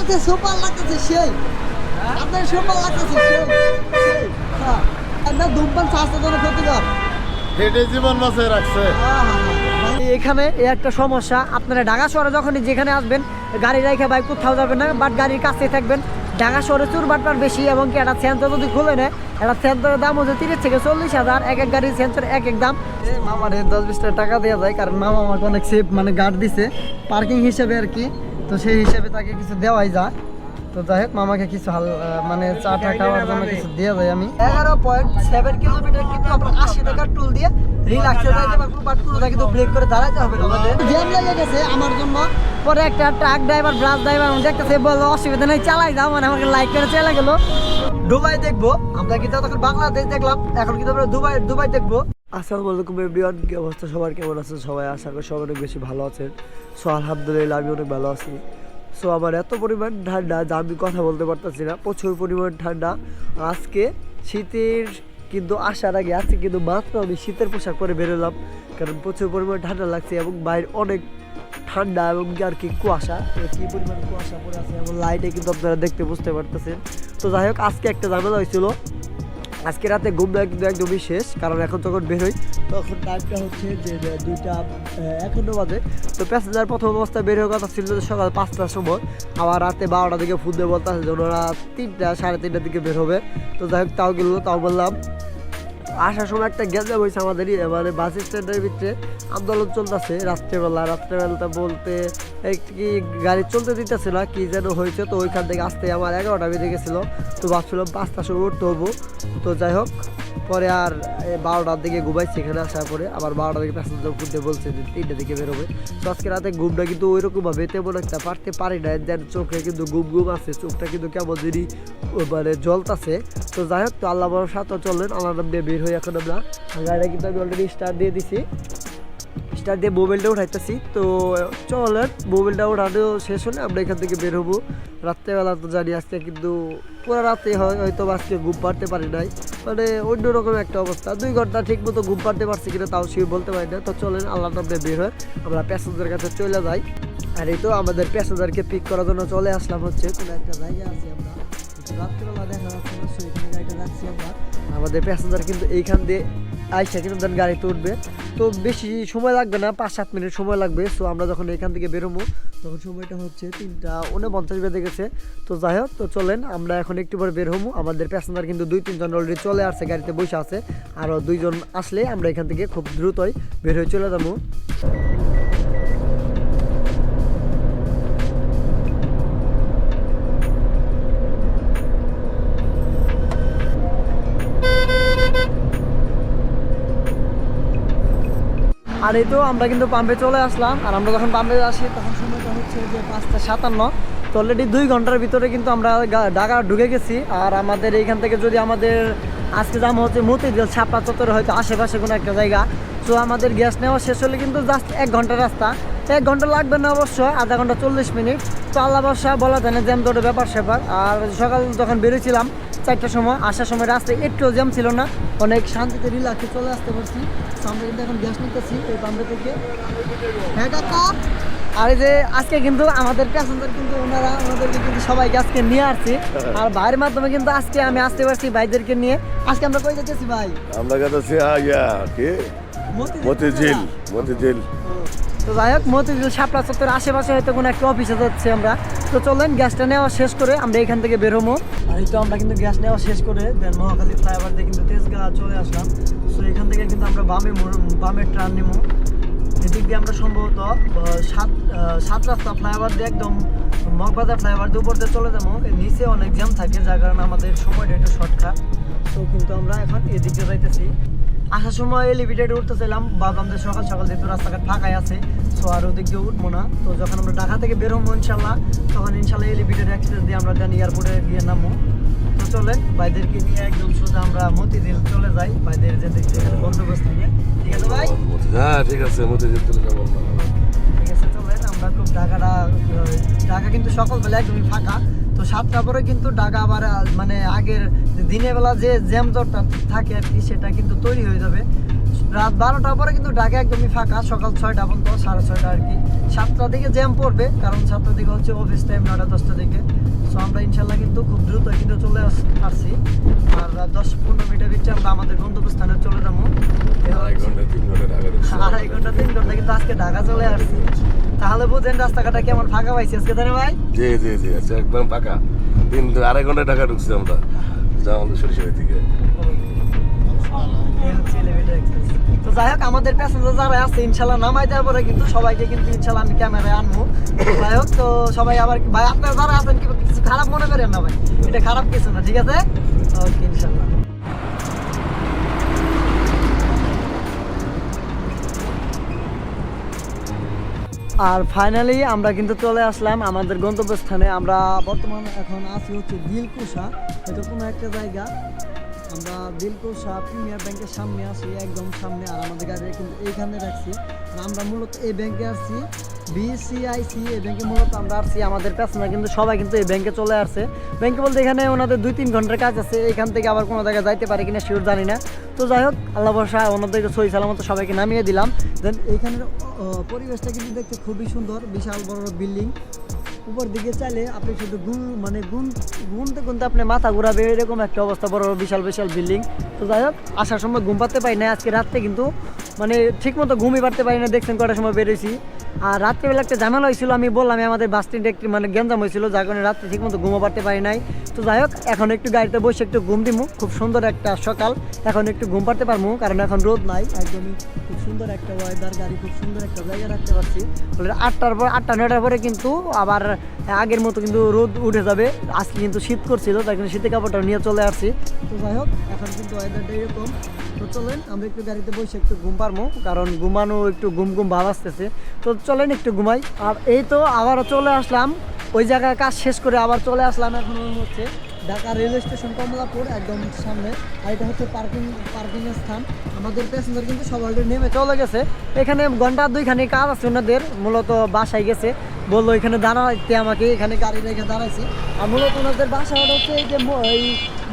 লাগতেছে সুপার লাগতেছে সেই। আপনার সুপার লাগতেছে সেই হ্যাঁ আপনার ধূমপান স্বাস্থ্যের জন্য ক্ষতিকর। হেঁটে জীবন বাঁচিয়ে রাখছে। এখানে এই একটা সমস্যা আপনারা ঢাকা শহরে যখন যেখানে আসবেন গাড়ি রেখে বাইক কোথাও যাবেন না বাট গাড়ির কাছে থাকবেন। ঢাকা শহরে চুর বাটপার বেশি এবং কি একটা সেন্সর যদি খুলে নেয় একটা সেন্সরের দাম হচ্ছে তিরিশ থেকে চল্লিশ হাজার। এক এক গাড়ির সেন্সর এক এক দাম। মামার দশ বিশ টাকা দেওয়া যায় কারণ মামা আমাকে অনেক সেফ মানে গার্ড দিছে। পার্কিং হিসেবে আর কি। তো সেই হিসেবে তাকে কিছু দেওয়াই যায়। তো যাই হোক মামাকে কিছু হাল মানে চা টা খাওয়ার জন্য কিছু দিয়ে যায় আমি। এগারো পয়েন্ট সেভেন কিলোমিটার কিন্তু আমরা আশি টাকার টুল দিয়ে রিল্যাক্সে যাইতে পারব বাট পুরোটা কিন্তু ব্রেক করে দাঁড়াতে হবে আমাদের। জ্যাম লেগে গেছে আমার জন্য। পরে একটা ট্রাক ড্রাইভার ব্রাস ড্রাইভার বলল অসুবিধা নেই চালাই যাও। মানে আমাকে লাইক করে চলে গেল। দুবাই দেখব। আমরা কিন্তু তখন বাংলাদেশ দেখলাম এখন কিন্তু আমরা দুবাই দুবাই দেখব। আসসালামু আলাইকুম এভরিওয়ান কি অবস্থা? সবার কেমন আছেন? সবাই আশা করি সবাই অনেক বেশি ভালো আছেন। সো আলহামদুলিল্লাহ, আমি অনেক ভালো আছি। সো আমার এত পরিমাণ ঠান্ডা যা আমি কথা বলতে পারতেছি না, প্রচুর পরিমাণ ঠান্ডা। আজকে শীতের কিন্তু আসার আগে, আজকে কিন্তু মাত্র আমি শীতের পোশাক পরে বেরোলাম কারণ প্রচুর পরিমাণ ঠান্ডা লাগছে এবং বাইরে অনেক ঠান্ডা এবং কি আর কি কুয়াশা। কি পরিমাণ কুয়াশা পড়ে আছে এবং লাইটে কিন্তু আপনারা দেখতে বুঝতে পারতেছেন। তো যাই হোক, আজকে একটা ঝামেলা হয়েছিল। আজকে রাতে ঘুমটা কিন্তু একদমই শেষ, কারণ এখন যখন বেরোই তখন টাইমটা হচ্ছে যে দুইটা এখনও বাজে। তো প্যাসেঞ্জার প্রথম অবস্থায় বের হওয়ার কথা ছিল সকাল পাঁচটার সময়। আবার রাতে বারোটা দিকে ফুল বলতে আছে যে ওনারা তিনটা, সাড়ে তিনটার দিকে বের হবে। তো যাই হোক, তাও গেল, তাও বললাম আসার সময় একটা গেজে হয়েছে আমাদেরই এবারে বাস স্ট্যান্ডের ভিতরে। আন্দোলন চলতেছে, রাত্রেবেলা রাত্রেবেলাটা বলতে কি গাড়ি চলতে দিতেছে না, কি যেন হয়েছে, তো ওইখান থেকে আসতে আমার এগারোটা বেজে গেছিল। তো ভাবছিলাম পাঁচটার সময় উঠতে হব। তো যাই হোক পরে আর বারোটার দিকে ঘুমাইছি এখানে আসার পরে। আবার বারোটার দিকে প্যাসেঞ্জার ঘুরতে বলছে যে তিনটে দিকে বেরোবে তো আজকে রাতে ঘুমটা কিন্তু ওইরকমভাবে তেমন একটা পারতে পারি না দেন চোখে কিন্তু ঘুম ঘুম আছে, চোখটা কিন্তু কেমন যদি মানে জলতাছে তো যাই হোক, তো আল্লাহ ভরসা তো চললেন আল্লাহ নাম দিয়ে বের হই এখন আমরা। গাড়িটা কিন্তু আমি অলরেডি স্টার্ট দিয়ে দিছি। স্টার্ট দিয়ে মোবাইলটা উঠাইতেছি। তো চলেন, মোবাইলটা উঠানো শেষ হলে আমরা এখান থেকে বের হব। রাত্রেবেলা তো জানি আজকে কিন্তু পুরো রাতে হয় হয়তো আজকে ঘুম পাড়তে পারি নাই। মানে অন্যরকম একটা অবস্থা। দুই ঘণ্টা ঠিক মতো ঘুম পাড়তে পারছি কিনা তাও সে বলতে পারি না। তো চলেন আল্লাহ নামে বের হয়ে আমরা প্যাসেঞ্জার কাছে চলে যাই। আর এই তো আমাদের প্যাসেঞ্জারকে পিক করার জন্য চলে আসলাম হচ্ছে। কোনো একটা জায়গা আছে আমরা। আমাদের প্যাসেঞ্জার কিন্তু এইখান দিয়ে আইসা কিন্তু গাড়িতে উঠবে। তো বেশি সময় লাগবে না, পাঁচ সাত মিনিট সময় লাগবে। সো আমরা যখন এখান থেকে বেরোবো, তখন সময়টা হচ্ছে তিনটা উনপঞ্চাশ বেজে গেছে। তো যাই হোক, তো চলেন, আমরা এখন একটু পরে বের হব। আমাদের প্যাসেঞ্জার কিন্তু দুই তিনজন অলরেডি চলে আসছে, গাড়িতে বসে আছে। আরও দুইজন আসলে আমরা এখান থেকে খুব দ্রুতই বের হয়ে চলে যাব। আর এই তো আমরা কিন্তু পাম্পে চলে আসলাম। আর আমরা যখন পাম্পে আসি, তখন সময়টা হচ্ছে যে পাঁচটা সাতান্ন। তো অলরেডি দুই ঘণ্টার ভিতরে কিন্তু আমরা ঢাকা ঢুকে গেছি। আর আমাদের এইখান থেকে যদি আমাদের আজকে দাম হচ্ছে মতিঝিল, ছাপড়া চত্বরে হয়তো আশেপাশে কোনো একটা জায়গা। তো আমাদের গ্যাস নেওয়া শেষ হলে কিন্তু জাস্ট এক ঘণ্টার রাস্তা। এক ঘণ্টা লাগবে না অবশ্য, আধা ঘণ্টা চল্লিশ মিনিট। তো আল্লাহ বর্ষা বলা যায় না জ্যাম তোর ব্যাপার স্যাপার আর সকাল যখন বেরিয়েছিলাম চারটার সময় আসার সময় রাস্তায় একটু জ্যাম ছিল না। অনেক শান্তিতে রিল্যাক্সে চলে আসতে পারছি। আমরা কিন্তু এখন গ্যাস নিতেছি এই পাম্পে থেকে। হ্যাঁ কাকা? আর এই যে আজকে কিন্তু আমাদের প্যাসেঞ্জার কিন্তু ওনারা ওনাদেরকে কিন্তু সবাইকে আজকে নিয়ে আসছি। আর ভাইয়ের মাধ্যমে কিন্তু আজকে আমি আসতে পারছি ভাইদেরকে নিয়ে। আজকে আমরা কই যেতেছি ভাই? আমরা ইয়া কি? মতিঝিল। মতিঝিল তো যাই হোক মতিঝিল শাপলা চত্বরের আশেপাশে হয়তো কোনো একটা অফিসে যাচ্ছে আমরা। তো চলেন গ্যাসটা নেওয়া শেষ করে আমরা এখান থেকে বেরোবো আর তো আমরা কিন্তু গ্যাস নেওয়া শেষ করে দেন মহাখালী ফ্লাইওভার দিয়ে কিন্তু তেজগাঁ চলে আসলাম। তো এখান থেকে কিন্তু আমরা বামে বামে ট্রান নেব। এদিক দিয়ে আমরা সম্ভবত সাত সাত রাস্তা ফ্লাইওভার দিয়ে একদম মগবাজার ফ্লাইওভার দিয়ে উপর দিয়ে চলে যাব। নিচে অনেক জ্যাম থাকে, যার কারণে আমাদের সময়টা একটু শর্টকাট তো কিন্তু আমরা এখন এদিকে যাইতেছি। আসার সময় এলিভেটেড উঠতেছিলাম ভাবলাম যে সকাল সকাল যেহেতু রাস্তাঘাট ফাঁকাই আছে সো আর ওদিক দিয়ে উঠবো না। তো যখন আমরা ঢাকা থেকে বের হব ইনশাল্লাহ তখন ইনশাল্লাহ এলিভেটেড এক্সপ্রেস দিয়ে আমরা দেন এয়ারপোর্টে গিয়ে নামবো। তো চলেন ভাইদেরকে নিয়ে একদম সোজা আমরা মতিঝিল চলে যাই। ভাইদের যে দেখছি এখানে বন্দোবস্ত নিয়ে। ঠিক আছে ভাই? হ্যাঁ ঠিক আছে মতিঝিল চলে যাব ঠিক আছে চলেন আমরা খুব ঢাকাটা ঢাকা কিন্তু সকালবেলা একদমই ফাঁকা। তো সাতটা পরে কিন্তু ঢাকা আবার মানে আগের দিনের বেলা যে জ্যাম জটটা থাকে আর কি সেটা কিন্তু তৈরি হয়ে যাবে। রাত বারোটার পরে কিন্তু ঢাকা একদমই ফাঁকা সকাল ছয়টা পর্যন্ত সাড়ে ছয়টা আর কি। সাতটার দিকে জ্যাম পড়বে কারণ সাতটার দিকে হচ্ছে অফিস টাইম নটা দশটা দিকে। সো আমরা ইনশাল্লাহ কিন্তু খুব দ্রুত কিন্তু চলে আস- আসছি। আর দশ পনেরো মিনিটের ভিতরে আমরা আমাদের গন্তব্যস্থানে চলে যাব। আড়াই ঘণ্টা তিন ঘণ্টা কিন্তু আজকে ঢাকা চলে আসছি। তাহলে বুঝেন রাস্তাঘাটটা কেমন ফাঁকা পাইছি আজকে তাহলে ভাই? জি জি জি আচ্ছা একদম ফাঁকা। তিন আড়াই ঘণ্টা ঢাকা ঢুকছি আমরা। সরিষাবাড়ি থেকে। তো যাই হোক আমাদের প্যাসেঞ্জার যারা আছে ইনশাল্লাহ নামাই দেওয়ার পরে কিন্তু সবাইকে কিন্তু ইনশাল্লাহ আমি ক্যামেরায় আনব। যাই হোক তো সবাই আবার ভাই আপনারা যারা আছেন কি কিছু খারাপ মনে করেন না ভাই? এটা খারাপ কিছু না ঠিক আছে? ওকে ইনশাল্লাহ। আর ফাইনালি আমরা কিন্তু চলে আসলাম আমাদের গন্তব্যস্থানে। আমরা বর্তমানে এখন আছি হচ্ছে দিলকুশা। এটা কোনো একটা জায়গা। আমরা দিলকুশা প্রিমিয়ার ব্যাংকের সামনে আছি একদম সামনে আর আমাদের গাড়ি কিন্তু এইখানে রাখছি। আমরা মূলত এই ব্যাংকে আসছি বিসিআইসি এই ব্যাংকে মূলত আমরা আসছি আমাদের প্যাসেঞ্জার কিন্তু সবাই কিন্তু এই ব্যাংকে চলে আসছে। ব্যাংকে বলতে এখানে ওনাদের দুই তিন ঘণ্টার কাজ আছে। এখান থেকে আবার কোনো জায়গায় যাইতে পারে কিনা শিওর জানি না। তো যাই হোক আল্লাহ বর্ষা ওনাদেরকে সই সালামত সবাইকে নামিয়ে দিলাম। দেন এইখানের আহ, পরিবেশটা কিন্তু দেখতে খুবই সুন্দর, বিশাল বড় বিল্ডিং। উপর দিকে চাইলে আপনি শুধু গুন মানে গুন গুনতে গুনতে আপনি মাথা ঘুরাবে, এরকম একটা অবস্থা, বড় বিশাল বিশাল বিল্ডিং। তো যাই হোক, আসার সময় ঘুম পাতে পারি না আজকে রাত্রে কিন্তু মানে ঠিক মতো ঘুমই পারতে পারি না দেখছেন কটার সময় বেরোইছি আর রাত্রেবেলা একটা ঝামেলা হয়েছিল, আমি বললাম আমাদের বাস স্ট্যান্ডে একটু মানে গ্যাঞ্জাম হয়েছিল, যার কারণে রাত্রে ঠিক মতো ঘুমো পারতে পারি নাই। তো যাই হোক, এখন একটু গাড়িতে বসে একটু ঘুম দিমু। খুব সুন্দর একটা সকাল। এখন একটু ঘুম পারতে পারব কারণ এখন রোদ নাই। একদমই খুব সুন্দর একটা ওয়েদার গাড়ি খুব সুন্দর একটা জায়গা রাখতে পারছি। বলে আটটার পর, আটটা নয়টার পরে কিন্তু আবার আগের মতো কিন্তু রোদ উঠে যাবে। আজকে কিন্তু শীত করছিল, তাই কিন্তু শীতের কাপড়টা নিয়ে চলে আসছি। তো যাই হোক, এখন কিন্তু ওয়েদারটা এরকম। তো চলেন, আমরা একটু গাড়িতে বসে একটু ঘুম পারব, কারণ ঘুমানো একটু ঘুম ঘুম ভাব আসতেছে। তো চলেন একটু ঘুমাই। আর এই তো আবারও চলে আসলাম। ওই জায়গায় কাজ শেষ করে আবার চলে আসলাম এখন হচ্ছে ঢাকা রেল স্টেশন, কমলাপুর, একদম সামনে। আর এটা হচ্ছে পার্কিং পার্কিং স্থান। আমাদের প্যাসেঞ্জার কিন্তু সব অলরেডি নেমে চলে গেছে। এখানে ঘণ্টা দুইখানি কাজ আছে ওনাদের, মূলত বাসায় গেছে। বলল, এখানে দাঁড়াইতে আমাকে এখানে গাড়ি রেখে দাঁড়াইছে? আর মূলত ওনাদের বাসা হচ্ছে এই যে এই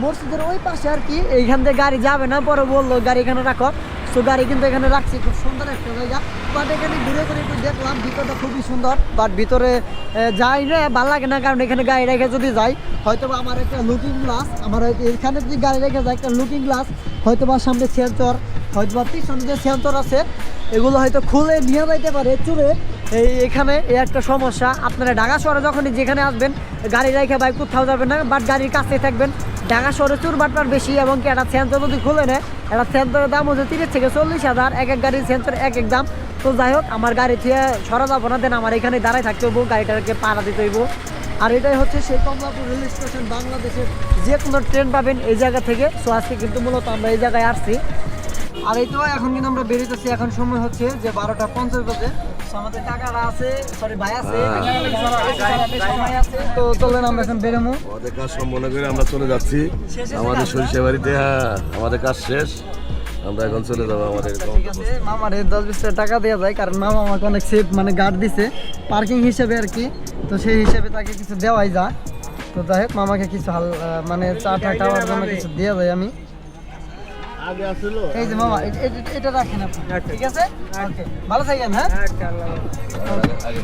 মসজিদের ওই পাশে আর কি। এইখান থেকে গাড়ি যাবে না, পরে বলল, গাড়ি এখানে রাখো। তো গাড়ি কিন্তু এখানে রাখছি, খুব সুন্দর একটা জায়গা। বাট এখানে ঘুরে ঘুরে একটু দেখলাম, ভিতরটা খুবই সুন্দর। বাট ভিতরে যাই না, ভালো লাগে না, কারণ এখানে গাড়ি রেখে যদি যাই হয়তো আমার একটা লুকিং গ্লাস আমার এখানে যদি গাড়ি রেখে যায় একটা লুকিং গ্লাস হয়তো বা সামনে সেন্সর হয়তো বা পিছনে যে সেন্সর আছে, এগুলো হয়তো খুলে নিয়ে যাইতে পারে চুরে এই এখানে এই একটা সমস্যা। আপনারা ঢাকা শহরে যখনই যেখানে আসবেন, গাড়ি রেখে বাইক কোথাও যাবেন না বাট গাড়ির কাছে থাকবেন। ঢাকা শহরে চুর বাটপার বেশি এবং কি একটা সেন্সর যদি খুলে নেয়, একটা সেন্সরের দাম হচ্ছে তিরিশ থেকে চল্লিশ হাজার। এক এক গাড়ির সেন্সর এক এক দাম। তো যাই হোক, আমার গাড়ি থেকে সরা যাব না দেন আমার এখানে দাঁড়ায় থাকতে হইব, গাড়িটাকে পাড়া দিতে হইব। আর এটাই হচ্ছে সেই কমলাপুর রেল স্টেশন, বাংলাদেশের যে কোনো ট্রেন পাবেন এই জায়গা থেকে। সো আজকে কিন্তু মূলত আমরা এই জায়গায় আসছি। আর এই তো এখন কিন্তু আমরা বেরোতেছি এখন সময় হচ্ছে যে বারোটা পঞ্চাশ বাজে। আমাদের টাকাটা আছে সরি ভাই আছে তো চলেন আমরা এখন বেরোবো। আমাদের কাজ সম্পন্ন করে আমরা চলে যাচ্ছি। আমাদের সরিষা বাড়িতে হ্যাঁ আমাদের কাজ শেষ। আমরা এখন চলে যাব আমাদের ঠিক আছে মামার দশ বিশ টাকা টাকা দেওয়া যায় কারণ মামা আমাকে অনেক সেফ মানে গার্ড দিছে পার্কিং হিসেবে আর কি। তো সেই হিসেবে তাকে কিছু দেওয়াই যায় তো যাই হোক মামাকে কিছু হাল মানে চা টা খাওয়ার জন্য কিছু দেওয়া যায় আমি। আগে আসলো। এই যে মামা এটা রাখেন আপনি ঠিক আছে? ওকে ভালো থাকেন হ্যাঁ? আগে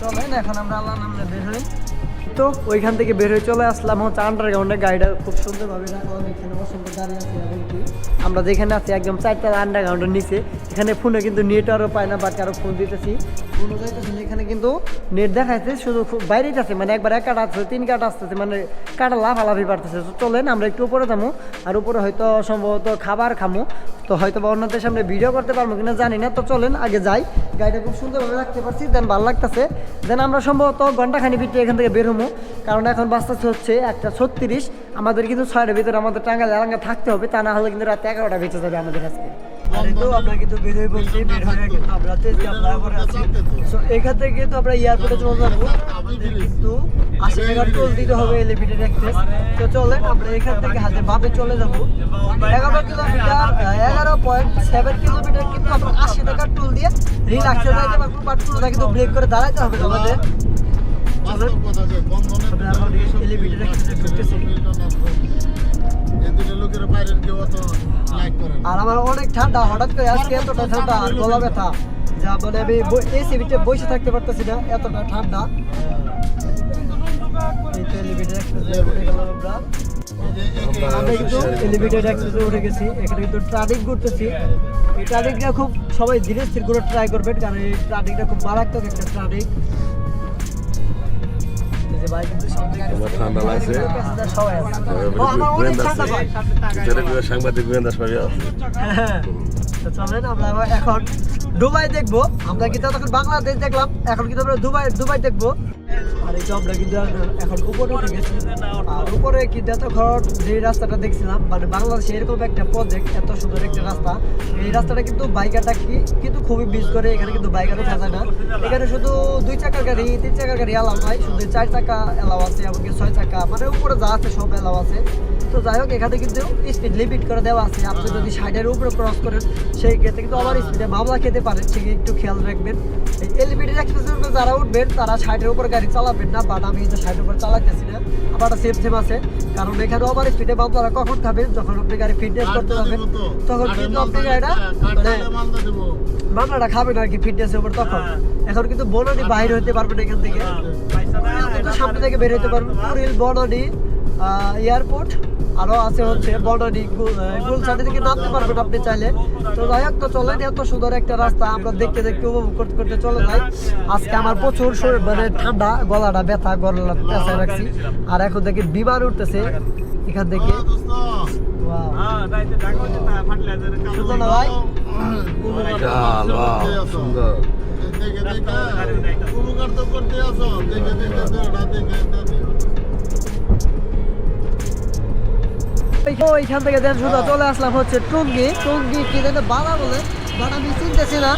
চলেন এখন আমরা আল্লাহ নামে বের হই। তো ওইখান থেকে বের হয়ে চলে আসলাম হচ্ছে আন্ডারগ্রাউন্ডে গাড়িটা খুব সুন্দরভাবে রাখলাম এখানে অসংখ্য গাড়ি আছে এবং আমরা যেখানে আছি একদম চারটা আন্ডারগ্রাউন্ডের নিচে। এখানে ফোনে কিন্তু নেটওয়ার্কও পায় না বাট কারও ফোন দিতেছি। ফোনও যাইতেছে না এখানে কিন্তু নেট দেখাইছে, শুধু বাইরেই আছে মানে একবার এক কাটা আসছে, তিন কাটা আসতেছে মানে কাটা লাফালাফি পারতেছে তো চলেন, আমরা একটু উপরে যাব, আর উপরে হয়তো সম্ভবত খাবার খামো। তো হয়তো বা অন্যদের সামনে ভিডিও করতে পারব কিনা জানি না। তো চলেন, আগে যাই। গাড়িটা খুব সুন্দরভাবে রাখতে পারছি দেন ভালো লাগতেছে। দেন আমরা সম্ভবত ঘন্টাখানি ভিতরে এখান থেকে বের হব, কারণ এখন বাঁচতেছে হচ্ছে একটা ছত্রিশ। আমাদের কিন্তু ছয়টার ভিতরে আমাদের টাঙ্গাল এলাকা থাকতে হবে, তা না হলে কিন্তু রাতে এগারোটা বেঁচে যাবে আমাদের আজকে। আর তো এখান থেকে কিন্তু আমরা এয়ারপোর্টে চলে যাব। আমাদের আশি টাকা টোল দিতে হবে এলিভেটেড এক্সপ্রেস তো চলেন, আমরা এখান থেকে হাতে ভাবে চলে যাব। এগারো কিলোমিটার, এগারো পয়েন্ট সেভেন কিলোমিটার কিন্তু আমরা আশি টাকার টোল দিয়ে রিল্যাক্সে যাইতে করে দাঁড়াইতে আমাদের। আর আমার অনেক ঠান্ডা, হঠাৎ করে আজকে এতটা ঠান্ডা আর গলা ব্যথা, যা মানে আমি এসি ভিতরে বসে থাকতে পারতেছি না, এতটা ঠান্ডা। কিন্তু গেছি, এখানে কিন্তু ট্রাফিক ঘুরতেছি। ট্রাফিকটা খুব সবাই ধীরে স্থির করে ট্রাই করবেন, কারণ এই ট্রাফিকটা খুব মারাত্মক একটা ট্রাফিক তোমার ঠান্ডা লাগছে? করে সাংবাদিক গোয়েন্দা সবাই হ্যাঁ। চলেন আমরা এখন দুবাই দেখব। আমরা কিন্তু তখন বাংলাদেশ দেখলাম এখন কিন্তু আমরা দুবাই দুবাই দেখব। আর এই আমরা কিন্তু এখন উপরে উঠে গেছি। আর উপরে কিন্তু এতক্ষণ যে রাস্তাটা দেখছিলাম মানে বাংলাদেশে এরকম একটা প্রজেক্ট এত সুন্দর একটা রাস্তা। এই রাস্তাটা কিন্তু বাইকারটা কি কিন্তু খুবই মিস করে, এখানে কিন্তু বাইকার উঠা না। এখানে শুধু দুই চাকার গাড়ি, তিন চাকার গাড়ি এলাও নাই শুধু চার চাকা এলাও আছে এমনকি ছয় চাকা। মানে উপরে যা আছে সব এলাও আছে। তো যাই হোক, এখানে কিন্তু স্পিড লিমিট করে দেওয়া আছে। আপনি যদি ষাটের উপরে ক্রস করেন, সেই ক্ষেত্রে কিন্তু আবার স্পিডে মামলা খেতে পারেন। সেকে একটু খেয়াল রাখবেন। এই এলিভেটেড এক্সপ্রেসের যারা উঠবেন, তারা ষাটের উপর গাড়ি চালাবেন না বাট আমি যে সাইড উপর চালাইতেছি না আবার সেফ সেম আছে। কারণ এখানে আমার স্পিডে মামলা কখন খাবেন যখন আপনি গাড়ি ফিটনেস করতে যাবেন তখন কিন্তু আপনি গাড়িটা মানে মামলাটা খাবেন আর কি ফিটনেসের উপর তখন। এখন কিন্তু বনানি বাইরে হতে পারবেন এখান থেকে। পুরীও সামনে থেকে বের হতে পারবেন। পুরীর বনানি এয়ারপোর্ট আরও আছে হচ্ছে বনানি গুলশানি থেকে নামতে পারবেন আপনি চাইলে। তো যাই হোক, তো চলেন, এত সুন্দর একটা রাস্তা আমরা দেখতে দেখতে উপভোগ করতে করতে চলে যাই। আজকে আমার প্রচুর শরীর মানে ঠান্ডা, গলাটা ব্যথা গলা পেঁচায় রাখছি আর এখন দেখি বিমান উঠতেছে এখান থেকে। সুন্দর। না ভাই চাল বাহ সুন্দর তো এইখান থেকে দেন শুধু চলে আসলাম হচ্ছে টুঙ্গি। টুঙ্গি কি যেন বাবা বলে? না।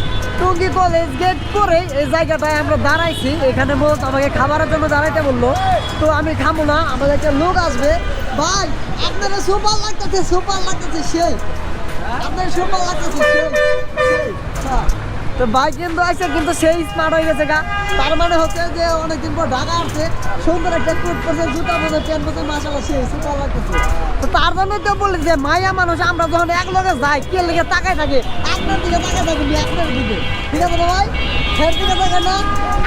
কলেজ পরে এই জায়গাটায় আমরা দাঁড়াইছি। এখানে আমাকে খাবারের জন্য দাঁড়াইতে বলল। তো আমি না, আমাদের একটা লোক আসবে। ভাই সুপার লাগতেছে সুপার লাগতেছে সুপার লাগতেছে। হ্যাঁ। তো কিন্তু কিন্তু সেই স্মার্ট হয়ে গেছে গা। তার মানে হচ্ছে যে অনেকদিন পর ঢাকা আসছে। সুন্দর একটা জুতা পরছে সুপার লাগতেছে। তার জন্য তো বলি যে মায়া মানুষ আমরা যখন এক লগে যাই কে লেগে তাকায় থাকে? আপনার দিকে তাকায় থাকি আপনার দিকে। ঠিক আছে ভাই? ফের দিকে তাকায় না?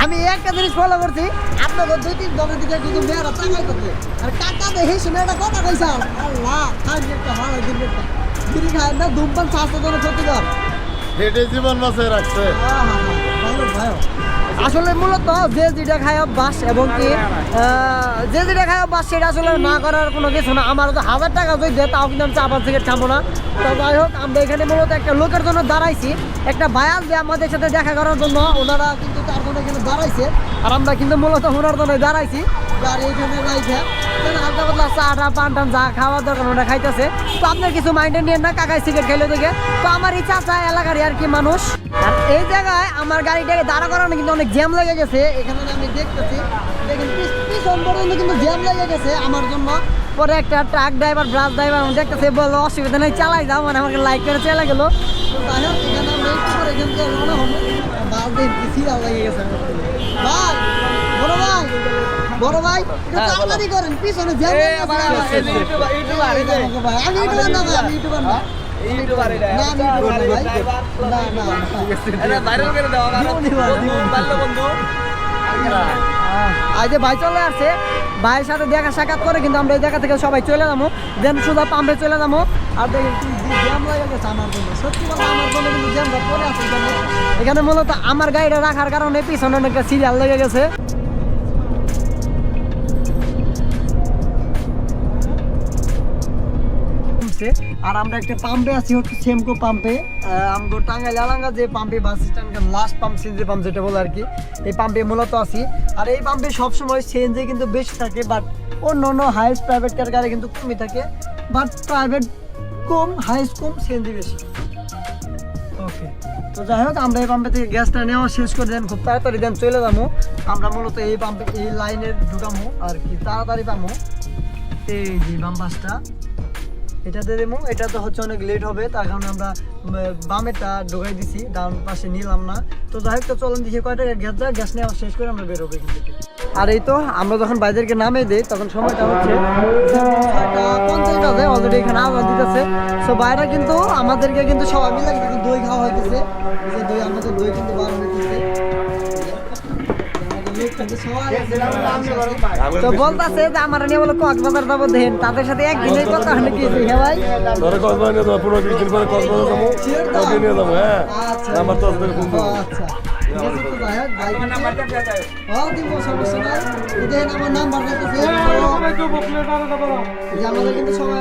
আমি একটা জিনিস ফলো করছি আপনাদের দুই তিন জনের দিকে কিন্তু মেয়েরা তাকাই করছে আর কাকা দেখে শুনে একটা কথা কইসাল আল্লাহ খাই একটা ভালো দিন একটা। বিড়ি খায় না ধূমপান স্বাস্থ্যের জন্য ক্ষতিকর। হেঁটে জীবন বাঁচিয়ে রাখছে। আসলে মূলত যে যেটা খায় অভ্যাস এবং কি যে যেটা খায় অভ্যাস সেটা আসলে না করার কোনো কিছু না। আমার তো হাজার টাকা যদি দেয়, তাও কিন্তু আমি চাপার থেকে খাব না। তো যাই হোক, আমরা এখানে মূলত একটা লোকের জন্য দাঁড়াইছি। একটা বায়াল যে আমাদের সাথে দেখা করার জন্য, ওনারা কিন্তু তার জন্য এখানে দাঁড়াইছে। আর আমরা কিন্তু মূলত ওনার জন্য দাঁড়াইছি। গাড়ি এখানে রাইছে চা পান টান যা খাইতেছে। তো আপনার কিছু মাইন্ডে নিয়ে না খাইলে দেখে। তো আমার এই চাচা এলাকারই আর কি মানুষ। আর এই জায়গায় আমার গাড়িটাকে দাঁড়া করানো কিন্তু অনেক জ্যাম লেগে গেছে। এখানে আমি দেখতেছি। দেখেন পিছ- পিছন পর্যন্ত কিন্তু জ্যাম লেগে গেছে আমার জন্য। পরে একটা ট্রাক ড্রাইভার ব্রাস ড্রাইভার আমি দেখতেছে বলল অসুবিধা নেই চালাই যাও। মানে আমাকে লাইক করে চলে গেলো। তো যাই হোক এখানে আমরা একটু করে এখান থেকে রওনা হব বাস দেখি সিরিয়াল লেগে গেছে। ভাই বড় ভাই বড় ভাই একটু তাড়াতাড়ি করেন পিছনে জ্যাম লেগে গেছে। আমার। এই যে আমাকে ভাই, আমি ইউটিউবার না ভাই আমি ইউটিউবার না। না ভাই। চলে আসছে ভাইয়ের সাথে দেখা সাক্ষাৎ করে কিন্তু আমরা এই জায়গা থেকে সবাই চলে যাব দেন সোজা পাম্পে চলে যাব আর জ্যাম সত্যি। এখানে মূলত আমার গাড়িটা রাখার কারণে পিছনে অনেকটা সিরিয়াল লেগে গেছে আর আমরা একটা পাম্পে আছি, হচ্ছে সেমকো পাম্পে আমগো টাঙ্গাইল আলাঙ্গা যে পাম্পে বাস স্ট্যান্ডের লাস্ট পাম্প সিএনজি পাম্প যেটা বলে আর কি, এই পাম্পে মূলত আছি। আর এই পাম্পে সবসময় সিএনজি কিন্তু বেশি থাকে বাট অন্য অন্য হাইস্ট প্রাইভেট কার গাড়ি কিন্তু কমই থাকে বাট প্রাইভেট কম হাইস্ট কম সিএনজি বেশি। ওকে তো যাই হোক, আমরা এই পাম্পে থেকে গ্যাসটা নেওয়া শেষ করে দেন, খুব তাড়াতাড়ি দেন, চলে যাব। আমরা মূলত এই পাম্পে এই লাইনে ঢুকামো আর কি, তাড়াতাড়ি পামো এই যে বাম পাশটা এটাতে দেবো। এটা তো হচ্ছে অনেক লেট হবে, তার কারণে আমরা বামেরটা ঢোকাই দিছি, ডান পাশে নিলাম না। তো যাই হোক, তো চলেন দেখি কয়টা গ্যাস যায়, গ্যাস নেওয়া শেষ করে আমরা বেরোবো এখান থেকে। আর এই তো, আমরা যখন বাইদেরকে নামে দিই, তখন সময়টা হচ্ছে পঞ্চাশ অলরেডি এখানে আওয়াজ দিতেছে। সো বাইরে কিন্তু আমাদেরকে কিন্তু সবাই মিলে কিন্তু দই খাওয়া হইতেছে। দই আমাদের দই কিন্তু বার হইতেছে। তো বলতাছে যে আমার নিয়ে বলে কক্সবাজার যাব দেন তাদের সাথে একদিনের কথা হলে কি হ্যাঁ ভাই? ধরে কক্সবাজার নিয়ে যাব পনেরো বিশ দিন পরে কক্সবাজার যাব। ওকে নিয়ে যাব হ্যাঁ? আচ্ছা। তো ফোন ও, আচ্ছা। তো হ্যাঁ দিব সমস্যা নাই। এই দেখেন আমার নাম্বার দিতেছে। এই যে আমাদের কিন্তু সবাই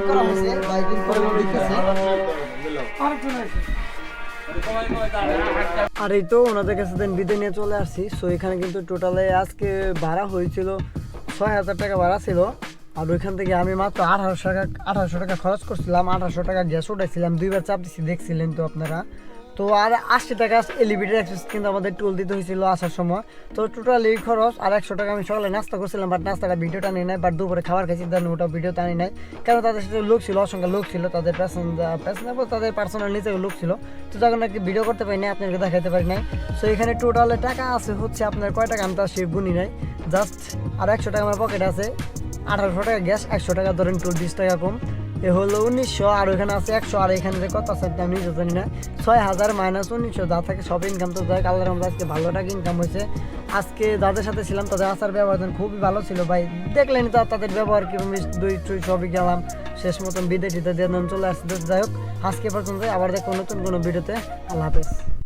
করা হয়েছে আর এই তো ওনাদের কাছে দিন বিদে নিয়ে চলে আসছি। সো এখানে কিন্তু টোটালে আজকে ভাড়া হয়েছিল ছয় হাজার টাকা ভাড়া ছিল। আর ওইখান থেকে আমি মাত্র আঠারোশো টাকা আঠারোশো টাকা খরচ করছিলাম, আঠারোশো টাকা গ্যাস উঠাইছিলাম, দুইবার চাপ দিচ্ছি দেখছিলেন তো আপনারা। তো আর আশি টাকা এলিভেটেড অ্যাক্সেস কিন্তু আমাদের টুল দিতে হয়েছিল আসার সময়। তো টোটাল খরচ আর একশো টাকা আমি সকালে নাস্তা করছিলাম বাট নাস্তাটা ভিডিওটা নিয়ে নাই বাট দুপুরে খাবার খাইছি দেন ওটা ভিডিও টানি নাই। কারণ তাদের সাথে লোক ছিল, অসংখ্য লোক ছিল, তাদের প্যাসেঞ্জার প্যাসেঞ্জার বলতে তাদের পার্সোনাল নিচে লোক ছিল। তো যখন নাকি ভিডিও করতে পারি নাই আপনাকে দেখাতে পারি নাই। সো এখানে টোটালে টাকা আছে হচ্ছে আপনার কয় টাকা, আমি তো আর সে গুনি নাই। জাস্ট আর একশো টাকা আমার পকেট আছে। আঠারোশো টাকা গ্যাস একশো টাকা ধরেন বিশ টাকা কম। এ হলো উনিশশো আর ওইখানে আছে একশো, আর এখানে যে কত আছে আমি নিজে জানি না। ছয় হাজার মাইনাস উনিশশো, যা থাকে সব ইনকাম তো যাই আল্লাহর রহমতে আজকে ভালো টাকা ইনকাম হয়েছে। আজকে যাদের সাথে ছিলাম তাদের আসার ব্যবহার খুবই ভালো ছিল ভাই। দেখলেন তো তাদের ব্যবহার কি দুই টুই সবই গেলাম, শেষ মতন বিদে টিতে দিয়ে চলে আসছে। যাই হোক, আজকে পর্যন্ত আবার দেখো নতুন কোনো ভিডিওতে। আল্লাহ হাফেজ।